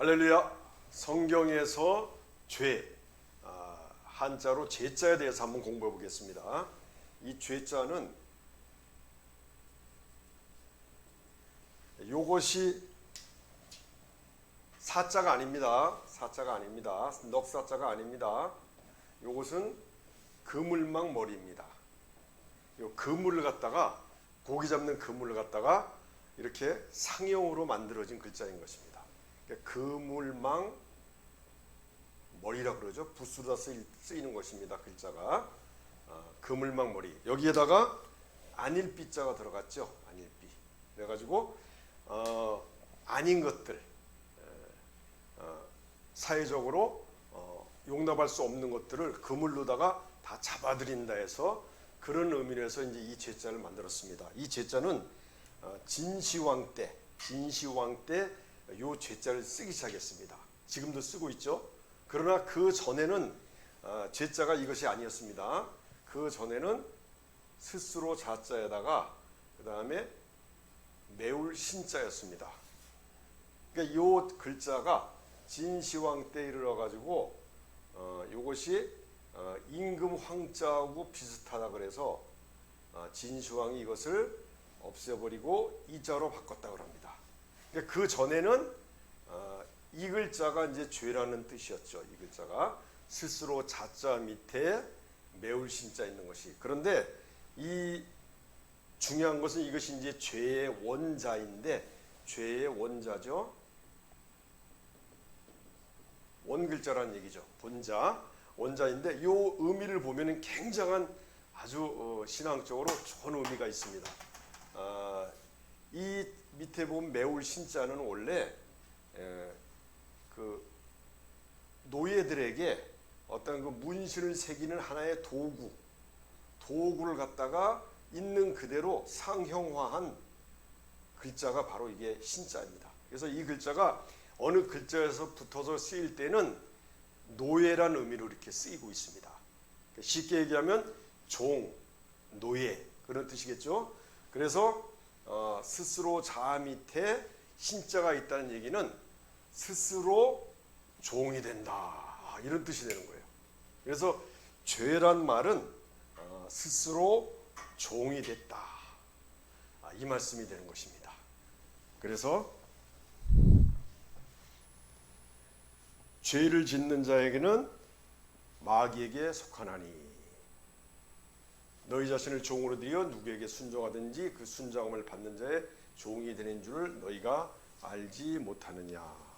할렐루야. 성경에서 죄 아, 한자로 죄자에 대해서 한번 공부해 보겠습니다. 이 죄자는 요것이 사자가 아닙니다. 사자가 아닙니다. 넉사자가 아닙니다. 요것은 그물망 머리입니다. 요 그물을 갖다가 고기 잡는 그물을 갖다가 이렇게 상형으로 만들어진 글자인 것입니다. 그러니까 그물망 머리라 그러죠. 쓰이, 쓰이는 것입니다. 글자가 아, 그물망 머리 여기에다가 안일비자가 들어갔죠. 안일비. 그래가지고 어, 아닌 것들 에, 어, 사회적으로 어, 용납할 수 없는 것들을 그물로다가 다 잡아들인다 해서 그런 의미로 해서 이제 이 제자를 만들었습니다. 이 제자는 어, 진시황 때 진시황 때 요 제자를 쓰기 시작했습니다. 지금도 쓰고 있죠. 그러나 그 전에는 어, 제자가 이것이 아니었습니다. 그 전에는 스스로 자자에다가 그 다음에 매울 신자였습니다. 그러니까 요 글자가 진시황 때 이르러 가지고 어, 요것이 어, 임금 황자하고 비슷하다 그래서 어, 진시황이 이것을 없애버리고 이자로 바꿨다 그럽니다. 그러니까 그 전에는 어, 이 글자가 이제 죄라는 뜻이었죠. 이 글자가 스스로 자자 밑에 매울 신자 있는 것이. 그런데 이 중요한 것은 이것이 이제 죄의 원자인데 죄의 원자죠. 원 글자라는 얘기죠. 본자, 원자인데 요 의미를 보면은 굉장한 아주 어, 신앙적으로 좋은 의미가 있습니다. 아, 이 밑에 보면 매울 신자는 원래 에, 그 노예들에게 어떤 그 문신을 새기는 하나의 도구, 도구를 갖다가 있는 그대로 상형화한 글자가 바로 이게 신자입니다. 그래서 이 글자가 어느 글자에서 붙어서 쓰일 때는 노예란 의미로 이렇게 쓰이고 있습니다. 그러니까 쉽게 얘기하면 종, 노예 그런 뜻이겠죠. 그래서 어, 스스로 자아 밑에 신자가 있다는 얘기는 스스로 종이 된다 아, 이런 뜻이 되는 거예요. 그래서 죄란 말은 어, 스스로 종이 됐다 아, 이 말씀이 되는 것입니다. 그래서 죄를 짓는 자에게는 마귀에게 속하나니 너희 자신을 종으로 들여 누구에게 순종하든지 그 순종함을 받는 자의 종이 되는 줄을 너희가 알지 못하느냐.